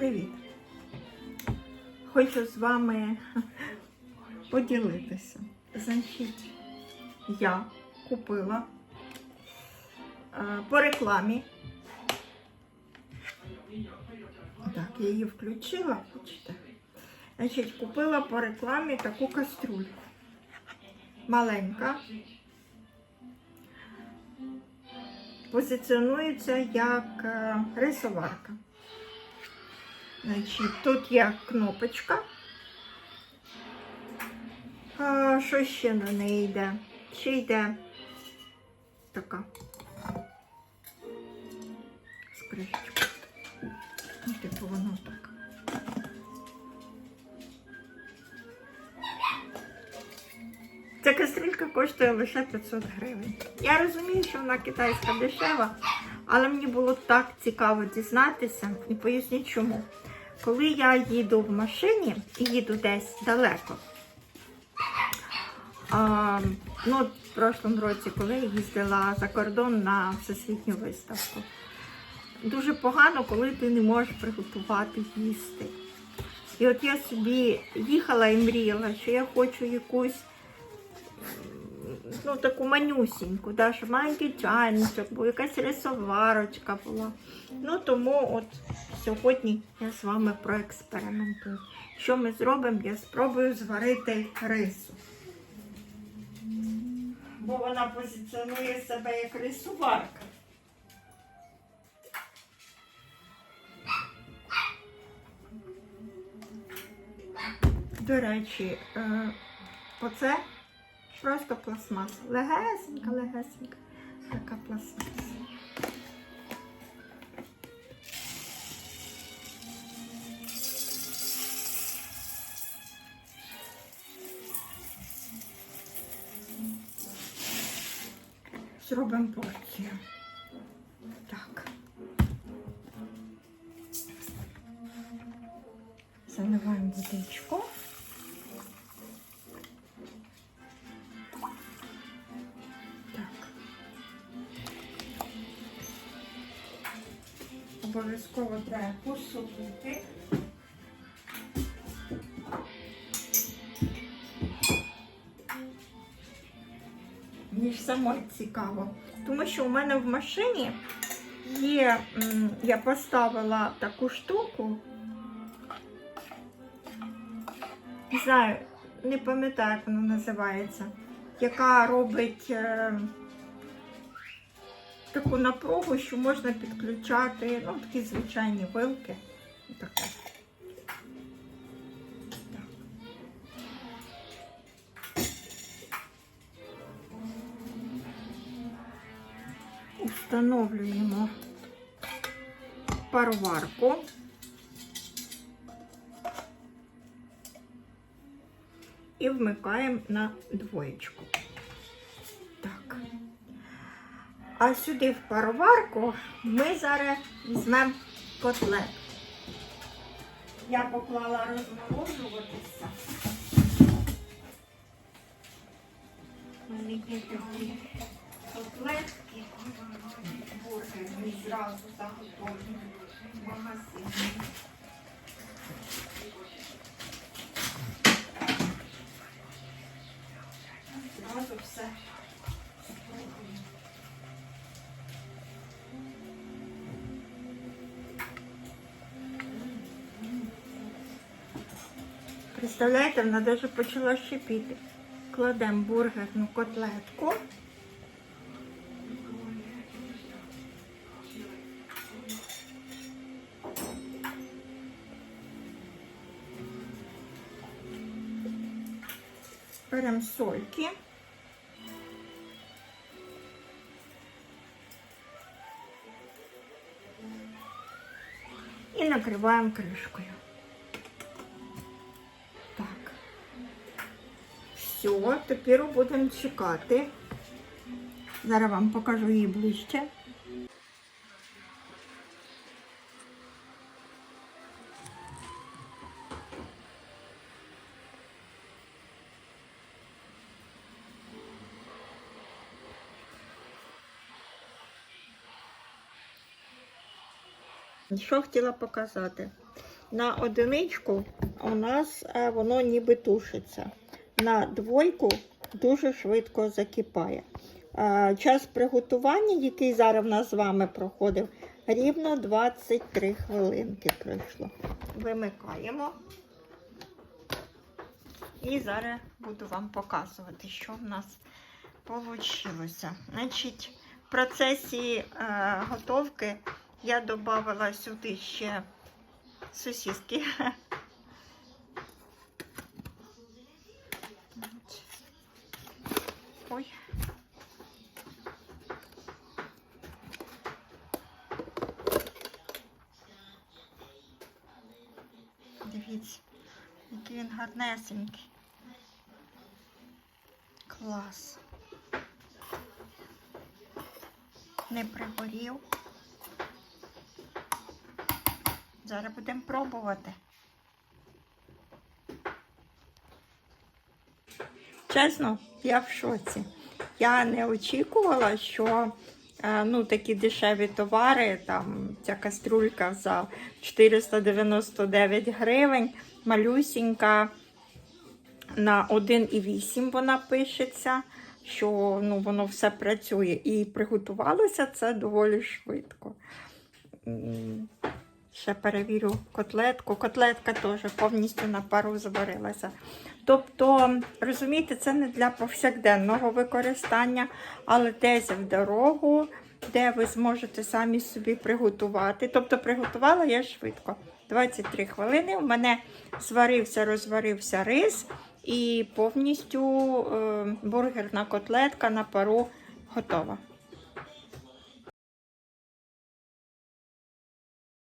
Привіт! Хочу з вами поділитися. Значить, я купила е, по рекламі. Так, я її включила, бачите. Значить, купила по рекламі таку каструлю. Маленька. Позиціонується як е, рисоварка. Значить, тут є кнопочка. А, що ще на неї йде? Ще йде така з кришечкою. Ну, типу воно так. Ця кастрюлька коштує лише 500 гривень. Я розумію, що вона китайська дешева, але мені було так цікаво дізнатися і поясню чому. Коли я їду в машині і їду десь далеко, а, ну, в прошлому році, коли я їздила за кордон на всесвітню виставку, дуже погано, коли ти не можеш приготувати їсти. І от я собі їхала і мріяла, що я хочу якусь ну, таку манюсіньку, да, щоб маленький чайничок, був якась рисоварочка була. Ну тому от сьогодні я з вами проекспериментую. Що ми зробимо? Я спробую зварити рису. Бо вона позиціонує себе як рисоварка. До речі, е, оце просто пластмаса. Легесенька, легесенька. Така пластмаса. Зробимо порцію. Так. Заливаємо водичку. Обов'язково треба посолити. Мені ж самой цікаво. Тому що у мене в машині є, я поставила таку штуку. Не знаю, не пам'ятаю, як вона називається, яка робить е, таку напругу, що можна підключати, ну, такі звичайні вилки. Таке. Так. Установлюємо пароварку. І вмикаємо на двоєчку. Так. А сюди в пароварку ми зараз візьмемо котлет. Я поклала розморожуватися. У мене є такі котлетки, бургерні зразу заготовлені в магазині. Зразу все. Представляєте, вона навіть почала шипіти. Кладемо бургерну котлетку. Беремо сольки. І накриваємо кришкою. Так. Все, тепер будемо чекати. Зараз вам покажу її ближче. Що хотіла показати? на одиничку у нас е, воно ніби тушиться. На двойку дуже швидко закипає. Е, Час приготування, який зараз в нас з вами проходив, рівно 23 хвилинки пройшло. Вимикаємо. І зараз буду вам показувати, що в нас вийшло. Значить, в процесі е, готовки я додавала сюди ще сосиски. Ой. Дивіться, який він гарнесенький. Клас. Не пригорів. Зараз будемо пробувати. Чесно, я в шоці. Я не очікувала, що е, ну, такі дешеві товари, там ця каструлька за 499 гривень, малюсінька на 1,8 вона пишеться, що ну, воно все працює. І приготувалося це доволі швидко. Ще перевірю котлетку. Котлетка теж повністю на пару зварилася. Тобто, розумієте, це не для повсякденного використання, але десь в дорогу, де ви зможете самі собі приготувати. Тобто, приготувала я швидко. 23 хвилини. У мене зварився, розварився рис і повністю е, бургерна котлетка на пару готова.